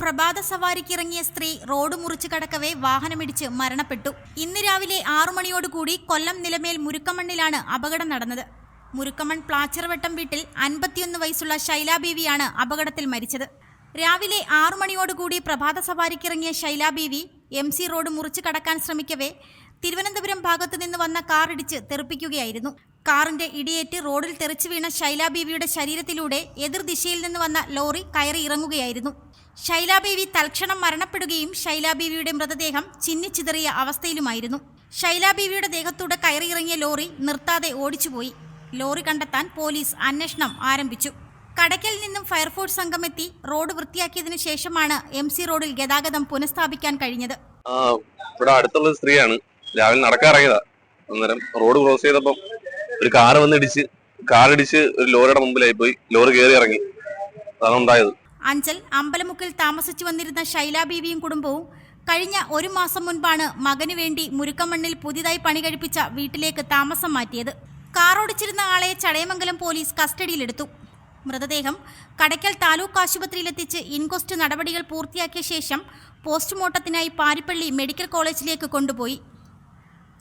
പ്രഭാത സവാരിക്കിറങ്ങിയ സ്ത്രീ റോഡ് മുറിച്ചു കടക്കവേ വാഹനമിടിച്ച് മരണപ്പെട്ടു. ഇന്ന് രാവിലെ ആറു മണിയോടുകൂടി കൊല്ലം നിലമേൽ മുരുക്കമണ്ണിലാണ് അപകടം നടന്നത്. മുരുക്കമൺ പ്ലാച്ചർവട്ടം വീട്ടിൽ അൻപത്തിയൊന്ന് വയസ്സുള്ള ശൈലാബീവിയാണ് അപകടത്തിൽ മരിച്ചത്. രാവിലെ ആറു മണിയോടുകൂടി പ്രഭാത സവാരിക്കിറങ്ങിയ ശൈലാബീവി എം സി റോഡ് മുറിച്ചു കടക്കാൻ ശ്രമിക്കവേ തിരുവനന്തപുരം ഭാഗത്തു നിന്ന് വന്ന കാറിടിച്ച് തെറിപ്പിക്കുകയായിരുന്നു. കാറിന്റെ ഇടിയേറ്റ് റോഡിൽ തെറിച്ചു വീണ ശൈലാബീവിയുടെ ശരീരത്തിലൂടെ എതിർദിശയിൽ നിന്ന് വന്ന ലോറി കയറി ഇറങ്ങുകയായിരുന്നു. ശൈലാബീവി തൽക്ഷണം മരണപ്പെടുകയും ശൈലാബീവിയുടെ മൃതദേഹം ചിന്നിച്ചിതറിയ അവസ്ഥയിലുമായിരുന്നു. ശൈലാബീവിയുടെ ദേഹത്തൂടെ കയറിയിറങ്ങിയ ലോറി നിർത്താതെ ഓടിച്ചുപോയി. ലോറി കണ്ടെത്താൻ പോലീസ് അന്വേഷണം ആരംഭിച്ചു. കടയ്ക്കൽ നിന്നും ഫയർഫോഴ്സ് സംഘമെത്തി റോഡ് വൃത്തിയാക്കിയതിനു ശേഷമാണ് എം സി റോഡിൽ ഗതാഗതം പുനഃസ്ഥാപിക്കാൻ കഴിഞ്ഞത്. ഇവിടെ അടുത്തുള്ള സ്ത്രീയാണ്. രാവിലെ നടക്കാൻ ഇറങ്ങിയതാ അന്നേരം റോഡ് ക്രോസ് ചെയ്തപ്പം ഒരു കാറ് വന്ന് ഇടിച്ച് കാർടിച്ച് ഒരു ലോറിയുടെ മുമ്പിലായി പോയി. ലോറി കയറി ഇറങ്ങി. അതാണ് ഉണ്ടായത്. അഞ്ചൽ അമ്പലമുക്കിൽ താമസിച്ചു വന്നിരുന്ന ശൈലാബീവിയും കുടുംബവും കഴിഞ്ഞ ഒരു മാസം മുൻപാണ് മകനു വേണ്ടി മുരുക്കമണ്ണിൽ പുതിയതായി പണി കഴിപ്പിച്ച വീട്ടിലേക്ക് താമസം മാറ്റിയത്. കാറോടിച്ചിരുന്ന ആളെ ചടയമംഗലം പോലീസ് കസ്റ്റഡിയിലെടുത്തു. മൃതദേഹം കടയ്ക്കൽ താലൂക്ക് ആശുപത്രിയിലെത്തിച്ച് ഇൻക്വസ്റ്റ് നടപടികൾ പൂർത്തിയാക്കിയ ശേഷം പോസ്റ്റ്മോർട്ടത്തിനായി പാരിപ്പള്ളി മെഡിക്കൽ കോളേജിലേക്ക് കൊണ്ടുപോയി.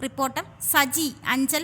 റിപ്പോർട്ടർ സജി അഞ്ചൽ.